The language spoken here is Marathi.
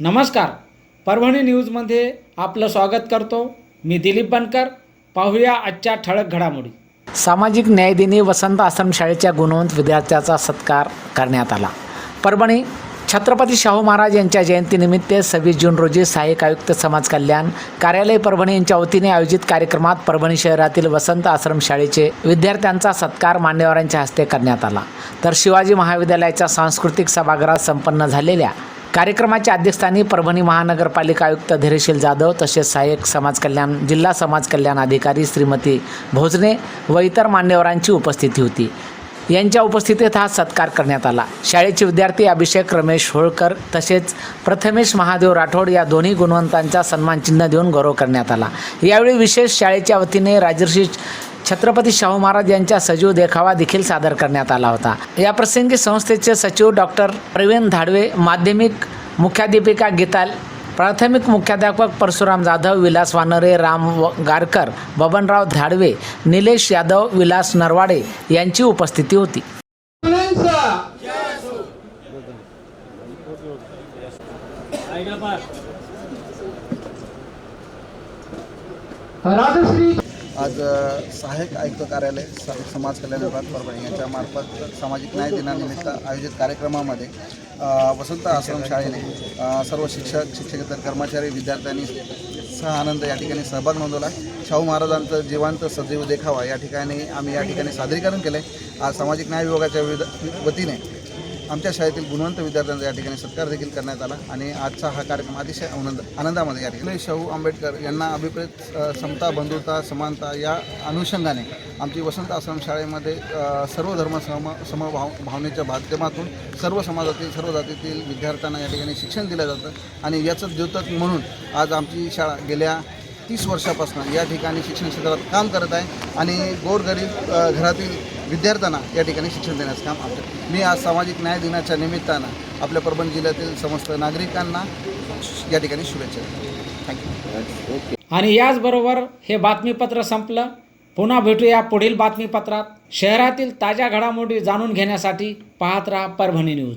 नमस्कार. परभणी न्यूजमध्ये आपलं स्वागत करतो. मी दिलीप बनकर. पाहूया आजच्या ठळक घडामोडी. सामाजिक न्यायदिनी वसंत आश्रम शाळेच्या गुणवंत विद्यार्थ्याचा सत्कार करण्यात आला. परभणी छत्रपती शाहू महाराज यांच्या जयंतीनिमित्त सव्वीस जून रोजी सहाय्यक आयुक्त समाज कल्याण कार्यालय परभणी यांच्या वतीने आयोजित कार्यक्रमात परभणी शहरातील वसंत आश्रम शाळेचे विद्यार्थ्यांचा सत्कार मान्यवरांच्या हस्ते करण्यात आला. तर शिवाजी महाविद्यालयाच्या सांस्कृतिक सभागृहात संपन्न झालेल्या कार्यक्रमाच्या अध्यक्षस्थानी परभणी महानगरपालिका आयुक्त धैर्यशील जाधव तसेच सहाय्यक समाज कल्याण जिल्हा समाज कल्याण अधिकारी श्रीमती भोजने व इतर मान्यवरांची उपस्थिती होती. यांच्या उपस्थितीत हा सत्कार करण्यात आला. शाळेचे विद्यार्थी अभिषेक रमेश होळकर तसेच प्रथमेश महादेव राठोड या दोन्ही गुणवंतांचा सन्मानचिन्ह देऊन गौरव करण्यात आला. यावेळी विशेष शाळेच्या वतीने राजर्षी छत्रपती शाहू महाराज यांचा सजीव देखावा देखील सादर करण्यात आला होता. या प्रसंगी संस्थेचे सचिव डॉक्टर प्रवीण धाडवे माध्यमिक मुख्याध्यापिका गीताल प्राथमिक मुख्याध्यापक परशुराम जाधव विलास वानरे राम व- गारकर बबनराव धाडवे निलेश यादव विलास नरवाडे यांची उपस्थिती होती. राजश्री आज सहायक सहाय्यक आयुक्त कार्यालय स- समाज कल्याण विभाग परभणी यांच्या मार्फत सामाजिक न्याय दिनानिमित्त आयोजित कार्यक्रमामध्ये वसंत आश्रम शाळेने सर्व शिक्षक शिक्षकेतर कर्मचारी विद्यार्थ्यांनी सह आनंद या ठिकाणी सहभाग नोंदवला. शाहू महाराजांचं जीवांत सजीव देखावा या ठिकाणी आम्ही या ठिकाणी सादरीकरण केले. आज सामाजिक न्याय विभागाच्या विध- वतीने आमच्या शाळेतील गुणवंत विद्यार्थ्यांचा या ठिकाणी सत्कार देखील करण्यात आला आणि आजचा हा कार्यक्रम अतिशय आनंद आनंदामध्ये या ठिकाणी. शाहू आंबेडकर यांना अभिप्रेत समता बंधुता समानता या अनुषंगाने आमची वसंत आश्रम शाळेमध्ये सर्व धर्म सम समभाव भावनेच्या माध्यमातून सर्व समाजातील सर्व जातीतील विद्यार्थ्यांना या ठिकाणी शिक्षण दिलं जातं आणि याचं द्योतक म्हणून आज आमची शाळा गेल्या तीस वर्षापासून या ठिकाणी शिक्षण क्षेत्रात काम करत आहे आणि गोरगरीब घरातील विद्यार्थ्यांना या ठिकाणी शिक्षण देण्याचं काम आमचं. मी आज सामाजिक न्याय दिनाच्या निमित्तानं आपल्या परभणी जिल्ह्यातील समस्त नागरिकांना या ठिकाणी शुभेच्छा देतो. थँक्यू आणि याचबरोबर हे बातमीपत्र संपलं. पुन्हा भेटूया पुढील बातमीपत्रात. शहरातील ताज्या घडामोडी जाणून घेण्यासाठी पाहत राहा परभणी न्यूज.